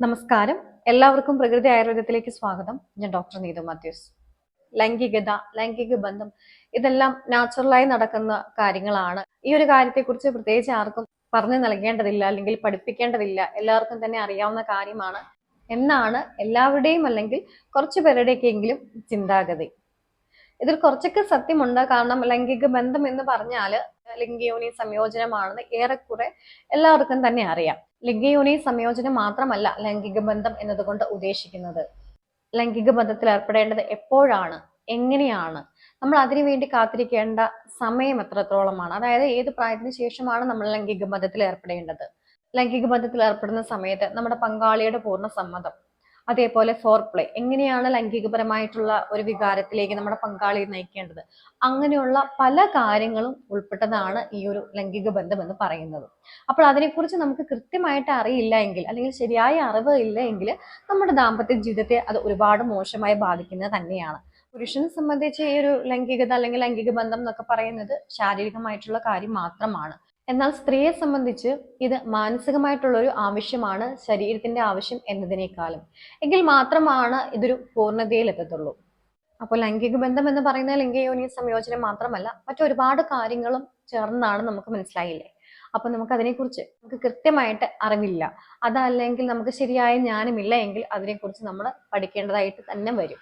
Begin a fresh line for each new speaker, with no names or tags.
നമസ്കാരം. എല്ലാവർക്കും പ്രകൃതി ആയുർവേദത്തിലേക്ക് സ്വാഗതം. ഞാൻ ഡോക്ടർ നീതു മാത്യൂസ്. ലൈംഗികത ലൈംഗിക ബന്ധം ഇതെല്ലാം നാച്ചുറലായി നടക്കുന്ന കാര്യങ്ങളാണ്. ഈ ഒരു കാര്യത്തെക്കുറിച്ച് പ്രത്യേകിച്ച് ആർക്കും പറഞ്ഞു നൽകേണ്ടതില്ല അല്ലെങ്കിൽ പഠിപ്പിക്കേണ്ടതില്ല എല്ലാവർക്കും തന്നെ അറിയാവുന്ന കാര്യമാണ്. എന്നാണ് എല്ലാവരുടെയും അല്ലെങ്കിൽ കുറച്ചു പേരുടെയൊക്കെയെങ്കിലും ചിന്താഗതി. ഇതിൽ കുറച്ചൊക്കെ സത്യമുണ്ട്. കാരണം ലൈംഗിക ബന്ധം എന്ന് പറഞ്ഞാൽ ലിംഗയോനി സംയോജനമാണെന്ന് ഏറെക്കുറെ എല്ലാവർക്കും തന്നെ അറിയാം. ലിംഗയോനി സംയോജനം മാത്രമല്ല ലൈംഗിക ബന്ധം എന്നതുകൊണ്ട് ഉദ്ദേശിക്കുന്നത്. ലൈംഗിക ബന്ധത്തിൽ ഏർപ്പെടേണ്ടത് എപ്പോഴാണ്? എങ്ങനെയാണ്? നമ്മൾ അതിനു വേണ്ടി കാത്തിരിക്കേണ്ട സമയം എത്രത്തോളമാണ്? അതായത് ഏത് പ്രായത്തിന് ശേഷമാണ് നമ്മൾ ലൈംഗിക ബന്ധത്തിൽ ഏർപ്പെടേണ്ടത്? ലൈംഗിക ബന്ധത്തിൽ ഏർപ്പെടുന്ന സമയത്ത് നമ്മുടെ പങ്കാളിയുടെ പൂർണ സമ്മതം. അതേപോലെ ഫോർ പ്ലേ എങ്ങനെയാണ് ലൈംഗികപരമായിട്ടുള്ള ഒരു വികാരത്തിലേക്ക് നമ്മുടെ പങ്കാളിയെ നയിക്കേണ്ടത്? അങ്ങനെയുള്ള പല കാര്യങ്ങളും ഉൾപ്പെട്ടതാണ് ഈ ഒരു ലൈംഗിക ബന്ധം എന്ന് പറയുന്നത്. അപ്പോൾ അതിനെക്കുറിച്ച് നമുക്ക് കൃത്യമായിട്ട് അറിയില്ല എങ്കിൽ അല്ലെങ്കിൽ ശരിയായ അറിവ് ഇല്ല എങ്കിൽ നമ്മുടെ ദാമ്പത്യ ജീവിതത്തെ അത് ഒരുപാട് മോശമായി ബാധിക്കുന്നത് തന്നെയാണ്. പുരുഷനെ സംബന്ധിച്ച് ഈ ഒരു ലൈംഗികത അല്ലെങ്കിൽ ലൈംഗിക ബന്ധം എന്നൊക്കെ പറയുന്നത് ശാരീരികമായിട്ടുള്ള കാര്യം മാത്രമാണ്. എന്നാൽ സ്ത്രീയെ സംബന്ധിച്ച് ഇത് മാനസികമായിട്ടുള്ള ഒരു ആവശ്യമാണ് ശരീരത്തിന്റെ ആവശ്യം എന്നതിനേക്കാളും. എങ്കിൽ മാത്രമാണ് ഇതൊരു പൂർണതയിൽ എത്തത്തുള്ളൂ. അപ്പോൾ ലൈംഗിക ബന്ധം എന്ന് പറയുന്ന ലിംഗയോനി സംയോജനം മാത്രമല്ല മറ്റൊരുപാട് കാര്യങ്ങളും ചേർന്നാണ് നമുക്ക് മനസ്സിലായില്ലേ? അപ്പൊ നമുക്ക് അതിനെക്കുറിച്ച് നമുക്ക് കൃത്യമായിട്ട് അറിവില്ല. അതല്ലെങ്കിൽ നമുക്ക് ശരിയായ ജ്ഞാനമില്ല എങ്കിൽ അതിനെക്കുറിച്ച് നമ്മൾ പഠിക്കേണ്ടതായിട്ട് തന്നെ വരും.